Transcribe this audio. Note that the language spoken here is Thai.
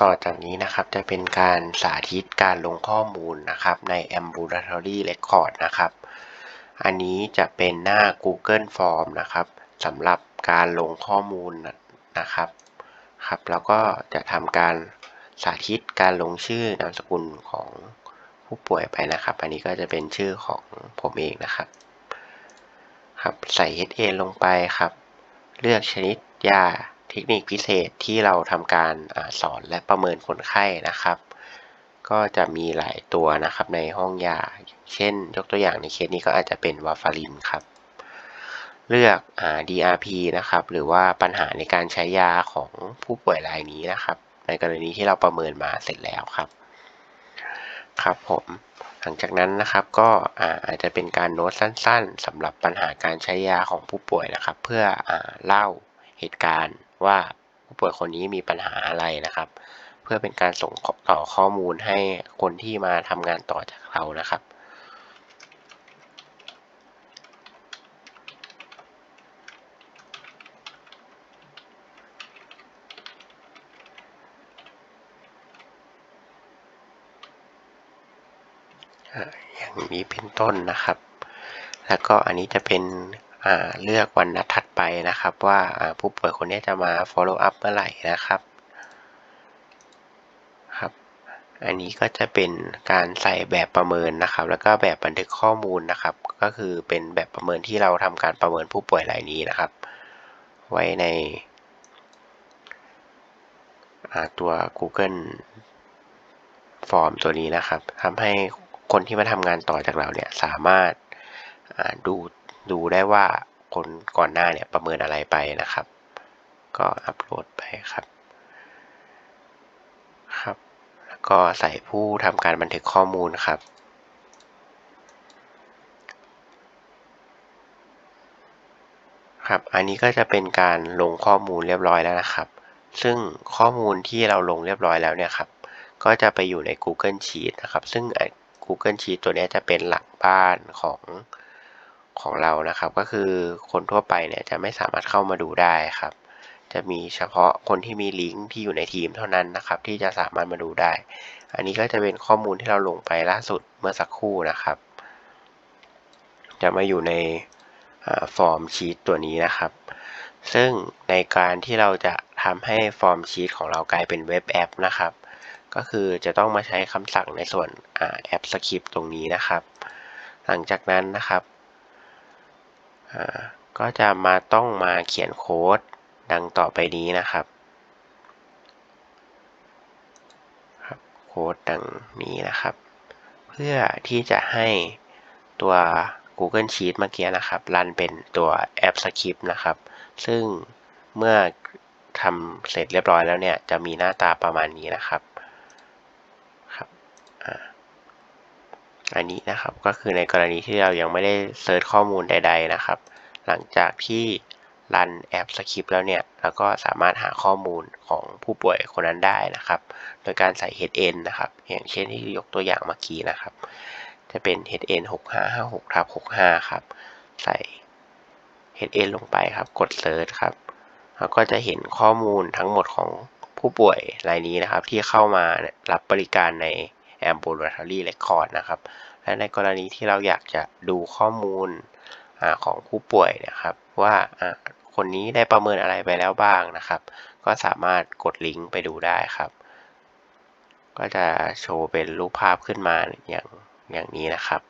ต่อจากนี้นะครับจะเป็นการสาธิตการลงข้อมูลนะครับใน Ambulatory Record นะครับ อันนี้จะเป็นหน้า Google Form นะครับสำหรับการลงข้อมูลนะครับครับแล้วก็จะทำการสาธิตการลงชื่อนามสกุลของผู้ป่วยไปนะครับ อันนี้ก็จะเป็นชื่อของผมเองนะครับ ครับใส่ HA ลงไปครับ เลือกชนิดยา เทคนิคพิเศษที่เราทำการอสอนและประเมินคนไข้นะครับ ก็จะมีหลายตัวนะครับในห้องยา เช่น ยกตัวอย่างในเคสนี้ก็อาจจะเป็นวาฟารินครับ เลือกอา DRP นะครับ หรือว่าปัญหาในการใช้ยาของผู้ป่วยรายนี้นะครับ ในกรณีที่เราประเมินมาเสร็จแล้วครับ ครับผมหลังจากนั้นนะครับก็อาจจะเป็นการโน้ตสั้น ๆสำหรับปัญหาการใช้ยาของผู้ป่วยนะครับ เพื่ออเล่าเหตุการณ์ ว่าผู้ป่วยคนนี้มีปัญหาอะไรนะครับ เพื่อเป็นการส่งต่อข้อมูลให้คนที่มาทำงานต่อจากเรานะครับอย่างนี้เป็นต้นนะครับ แล้วก็อันนี้จะเป็น เลือกวันนัดถัดไปนะครับ ว่าผู้ป่วยคนนี้จะมา follow up เมื่อไหร่นะครับครับ อันนี้ก็จะเป็นการใส่แบบประเมินนะครับ แล้วก็แบบบันทึกข้อมูลนะครับ ก็คือเป็นแบบประเมินที่เราทำการประเมินผู้ป่วยรายนี้นะครับ ไว้ในตัว Google Form ตัวนี้นะครับทำให้คนที่มาทำงานต่อจากเราเนี่ยสามารถดู ดูได้ว่าคนก่อนหน้าเนี่ยประเมินอะไรไปนะครับ ก็อัปโหลดไปครับ ครับ แล้วก็ใส่ผู้ทำการบันทึกข้อมูลครับครับ อันนี้ก็จะเป็นการลงข้อมูลเรียบร้อยแล้วนะครับ ซึ่งข้อมูลที่เราลงเรียบร้อยแล้วเนี่ยครับ ก็จะไปอยู่ใน Google Sheet นะครับ ซึ่ง Google Sheet ตัวนี้จะเป็นหลักบ้านของ ของเรานะครับ ก็คือคนทั่วไปเนี่ยจะไม่สามารถเข้ามาดูได้ครับ จะมีเฉพาะคนที่มีลิงก์ที่อยู่ในทีมเท่านั้นนะครับ ที่จะสามารถมาดูได้ อันนี้ก็จะเป็นข้อมูลที่เราลงไปล่าสุดเมื่อสักครู่นะครับ จะมาอยู่ในฟอร์มชีตตัวนี้นะครับ ซึ่งในการที่เราจะทำให้ฟอร์มชีตของเรากลายเป็นเว็บแอปนะครับ ก็คือจะต้องมาใช้คำสั่งในส่วนแอปสคริปต์ตรงนี้นะครับ หลังจากนั้นนะครับ ก็จะมาต้องมาเขียนโค้ดดังต่อไปนี้นะครับโค้ดดังนี้นะครับ เพื่อที่จะให้ตัว Google Sheet เมื่อกี้นะครับรันเป็นตัวแอปสคริปต์นะครับ ซึ่งเมื่อทำเสร็จเรียบร้อยแล้วเนี่ย จะมีหน้าตาประมาณนี้นะครับ อันนี้นะครับก็คือในกรณีที่เรายังไม่ได้เซิร์ชข้อมูลใด ๆนะครับ หลังจากที่รันแอปสคริปต์แล้วเนี่ยเราก็สามารถหาข้อมูลของผู้ป่วยคนนั้นได้นะครับ โดยการใส่ HN นะครับ อย่างเช่นที่ยกตัวอย่างเมื่อกี้นะครับ จะเป็น HN 6556ทับ65 ครับ ใส่ HN ลงไปครับ กด search ครับแล้วก็จะเห็นข้อมูลทั้งหมดของผู้ป่วยรายนี้นะครับ ที่เข้ามารับบริการใน ambulatory record นะครับ และในกรณีที่เราอยากจะดูข้อมูลอของผู้ป่วยนะครับ ว่าคนนี้ได้ประเมินอะไรไปแล้วบ้างนะครับ ก็สามารถกดลิงก์ไปดูได้ครับ ก็จะโชว์เป็นรูปภาพขึ้นมาอย่างอย่างนี้นะครับ